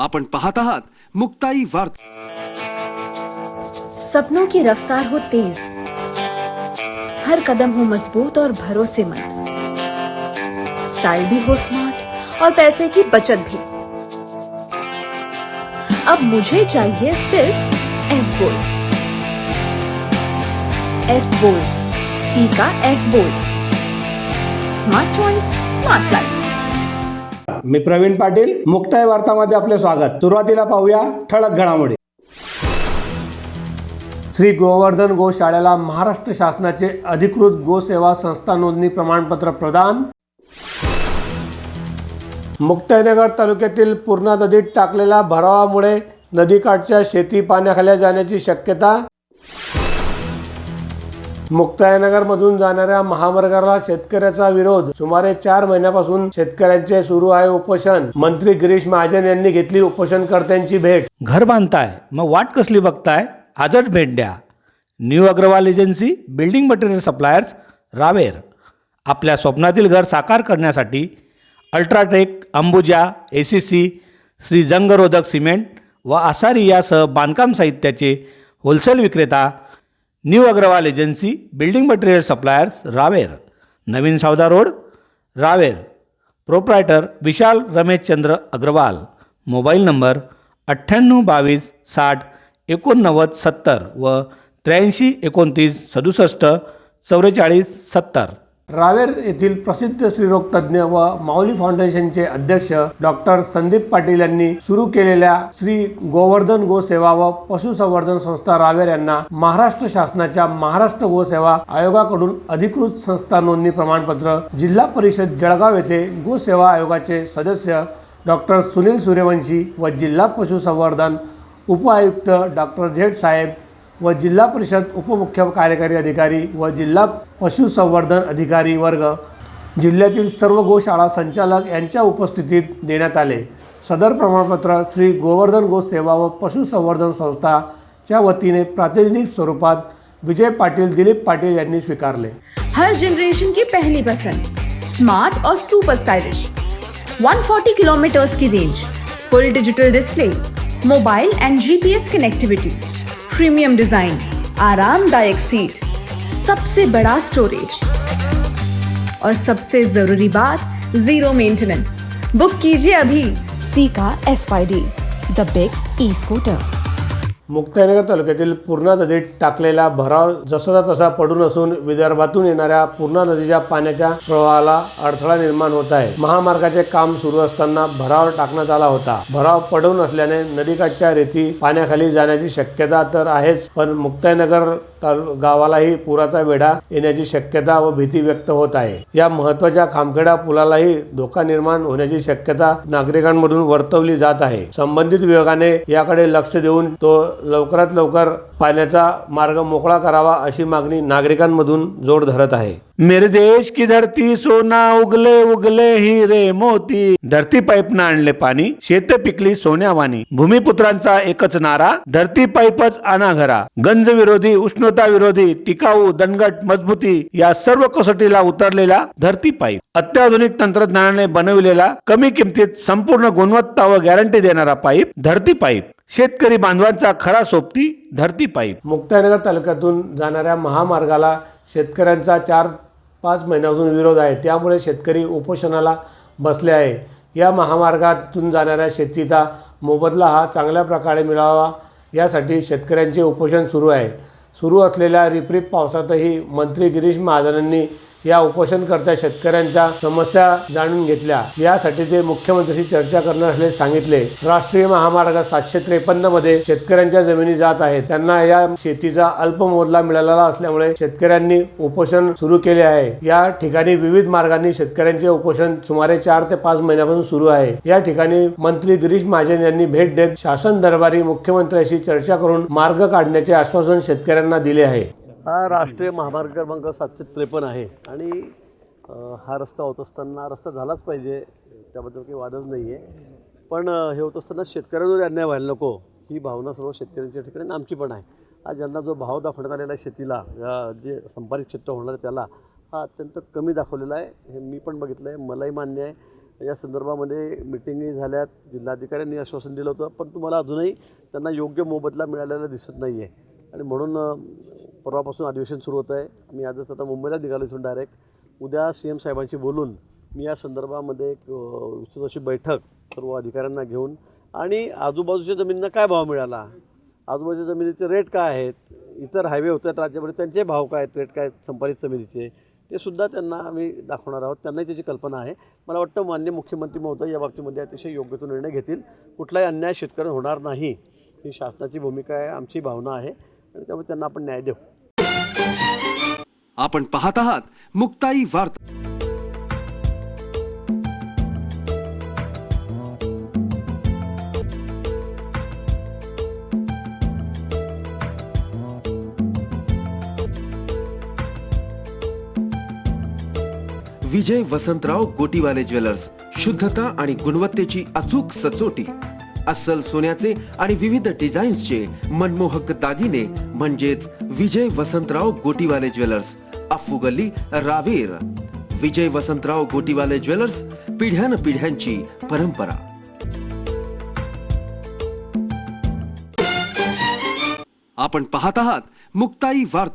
आपण पाहत आहात मुक्ताई वार्ता. सपनों की रफ्तार हो तेज। हर कदम हो मज़बूत और भरोसेमंद। स्टाइल भी हो स्मार्ट और पैसे की बचत भी। अब मुझे चाहिए सिर्फ़ S bolt S bolt C का S bolt smart choice smart life मी प्रवीण पाटील मुक्ताय वार्तामध्ये आपले स्वागत. सुरुवातीला पाहूया ठळक घडामोडी. श्री गोवर्धन गोशाळेला महाराष्ट्र शासनाचे अधिकृत गोसेवा संस्था नोंदणी प्रमाणपत्र प्रदान. मुक्ताईनगर तालुक्यातील पूर्णा नदीत टाकलेल्या भरावामुळे नदीकाठच्या शेती पाण्याखाली जाण्याची शक्यता मुक्तायनगरमधून जाणाऱ्या महामार्गाला शेतकऱ्याचा विरोध. सुमारे चार महिन्यापासून शेतकऱ्यांचे सुरू आहे उपोषण. मंत्री गिरीश महाजन यांनी घेतली उपोषणकर्त्यांची भेट. घर बांधताय मग वाट कसली बघताय? आजच भेट द्या. New Agarwal agency building material suppliers Raver. आपल्या स्वप्नातील घर साकार करण्यासाठी UltraTech Ambuja A C C Shri जंगरोधक cement व आसारी यासह बांधकाम साहित्याचे होलसेल विक्रेता new Agarwal agency building material suppliers Raver. नवीन Savda road Raver. Proprietor Vishal Rameshchandra Agarwal. Mobile number अठ्ठ्याण्णव बावीस साठ एकोणनव्वद सत्तर व त्र्याऐंशी एकोणतीस सदुसष्ट चौवेचाळीस सत्तर. रावेर येथील प्रसिद्ध स्त्रीरोगतज्ज्ञ व माऊली फाउंडेशनचे अध्यक्ष डॉक्टर संदीप पाटील यांनी सुरू केलेल्या श्री गोवर्धन गोसेवा व पशुसंवर्धन संस्था रावेर यांना महाराष्ट्र शासनाच्या महाराष्ट्र गोसेवा आयोगाकडून अधिकृत संस्था नोंदणी प्रमाणपत्र जिल्हा परिषद जळगाव येथे गोसेवा आयोगाचे सदस्य डॉक्टर सुनील सूर्यवंशी व जिल्हा पशुसंवर्धन उपआयुक्त डॉक्टर झेड साहेब व जिल्हा परिषद उपमुख्य कार्यकारी अधिकारी व जिल्हा पशुसंवर्धन अधिकारी वर्ग जिल्ह्यातील सर्व गोशाळा संचालक यांच्या उपस्थितीत देण्यात आले. सदर प्रमाणपत्र श्री गोवर्धन गोसेवा व पशुसंवर्धन संस्थाच्या वतीने प्रातिनिधिक स्वरूपात विजय पाटील दिलीप पाटील यांनी स्वीकारले. हर जनरेशन की पहली पसंद स्मार्ट और सुपर स्टाइलिश 140 किलोमीटर्स की range full digital display mobile and GPS connectivity premium design, आरामदायक सीट सबसे बड़ा स्टोरेज और सबसे ज़रूरी बात ज़ीरो मेंटेनेंस बुक कीजिए अभी। सी का S D the big e scooter Muktainagar तालुक्यातील पूर्णा नदीत टाकलेला भराव जसाचा तसा पडून असून विदर्भातून येणाऱ्या पूर्णा नदीच्या पाण्याच्या प्रवाहाला अडथळा निर्माण होत आहे. महामार्गाचे काम सुरू असताना भराव टाकण्यात आला होता. भराव पडून असल्याने नदीकाठच्या रेती पाण्याखाली जाण्याची शक्यता तर आहेच पण मुक्ताईनगर तालु गावालाही पुराचा वेढा येण्याची शक्यता व भीती व्यक्त होत आहे. या महत्त्वाच्या खामखेडा पुलालाही धोका निर्माण होण्याची शक्यता नागरिकांमधून वर्तवली जात आहे. संबंधित विभागाने याकडे लक्ष देऊन तो लवकरात लवकर पाण्याचा मार्ग मोकळा करावा अशी मागणी नागरिकांमधून जोर धरत आहे. मेरे देश की धरती सोना उगले उगले हिरे मोती. धरती पाईपनं आणले पाणी शेत पिकली सोन्यावानी भूमिपुत्रांचा एकच नारा धरती पाईपच आणा घरा गंज विरोधी उष्ण विरोधी टिकाऊ दणगट मजबूती या सर्व कसोटीला उतरलेला धरती पाईप अत्याधुनिक तंत्रज्ञानाने बनविलेला कमी किमतीत संपूर्ण गुणवत्ता व गॅरंटी देणारा पाईप धरती पाईप शेतकरी बांधवांचा खरा सोबती धरती पाईप मुक्ताईनगर तालुक्यातून जाणाऱ्या महामार्गाला शेतकऱ्यांचा चार पाच महिन्यापासून विरोध आहे. त्यामुळे शेतकरी उपोषणाला बसले आहे. या महामार्गातून जाणाऱ्या शेतीचा मोबदला हा चांगल्या प्रकारे मिळावा यासाठी शेतकऱ्यांचे उपोषण सुरू आहे. सुरू असलेल्या रिपरिप पावसातही मंत्री गिरीश महाजनांनी या उपोषणकर्त्या शेतकऱ्यांच्या समस्या जाणून घेतल्या. यासाठी ते मुख्यमंत्र्यांशी चर्चा करणार असल्याचे सांगितले. राष्ट्रीय महामार्ग सातशे त्रेपन्नमध्ये शेतकऱ्यांच्या जमिनी जात आहेत. त्यांना या शेतीचा अल्प मोबदला मिळालेला असल्यामुळे शेतकऱ्यांनी उपोषण सुरू केले आहे. या ठिकाणी विविध मार्गांनी शेतकऱ्यांचे उपोषण सुमारे चार ते पाच महिन्यापासून सुरू आहे. या ठिकाणी मंत्री गिरीश महाजन यांनी भेट देत शासन दरबारी मुख्यमंत्र्यांशी चर्चा करून मार्ग काढण्याचे आश्वासन शेतकऱ्यांना दिले आहे. हा राष्ट्रीय महामार्ग क्रमांक सातशे त्रेपन्न आहे. आणि हा रस्ता होत असताना रस्ता झालाच पाहिजे त्याबद्दल काही वादच नाही आहे पण हे होत असताना शेतकऱ्यांवर अन्याय व्हायला नको. ही भावना सर्व शेतकऱ्यांच्या ठिकाणी आमची पण आहे. आज ज्यांना जो भाव दाखवण्यात आलेला आहे शेतीला या जे संपादित क्षेत्र होणार आहे त्याला हा अत्यंत कमी दाखवलेला आहे. हे मी पण बघितलं आहे मलाही मान्य आहे. या संदर्भामध्ये मिटिंगही झाल्यात जिल्हाधिकाऱ्यांनी आश्वासन दिलं होतं पण तुम्हाला अजूनही त्यांना योग्य मोबदला मिळालेला दिसत नाही आहे आणि म्हणून परवापासून अधिवेशन सुरू होतं आहे. मी आजच आता मुंबईला निघालो इथून डायरेक्ट उद्या सी एम साहेबांशी बोलून मी या संदर्भामध्ये एक विस्तृत अशी बैठक सर्व अधिकाऱ्यांना घेऊन आणि आजूबाजूच्या जमिनींना काय भाव मिळाला? आजूबाजूच्या जमिनीचे रेट काय आहेत? इतर हायवे होतात राज्यामध्ये त्यांचे भाव काय आहेत? रेट काय आहेत? संपादित जमिनीचे ते सुद्धा त्यांना आम्ही दाखवणार आहोत. त्यांनाही त्याची कल्पना आहे. मला वाटतं मान्य मुख्यमंत्री महोदय या बाबतीमध्ये अतिशय योग्य तो निर्णय घेतील. कुठलाही अन्याय शेतकऱ्यांना होणार नाही. ही शासनाची भूमिका आहे आमची भावना आहे. आणि त्यामुळे त्यांना आपण न्याय देऊ. आपण पाहत आहात मुक्ताई वार्ता. विजय वसंतराव गोटीवाले ज्वेलर्स शुद्धता आणि गुणवत्तेची अचूक सचोटी. अस्सल सोन्याचे आणि विविध डिझाईन्सचे मनमोहक दागिने म्हणजेच विजय वसंतराव गोटीवाले ज्वेलर्स अफू गल्ली रावेर. विजय वसंतराव गोटीवाले ज्वेलर्स पिढ्यान पिढ्यांची परंपरा. आपण पाहत आहात मुक्ताई वार्ता.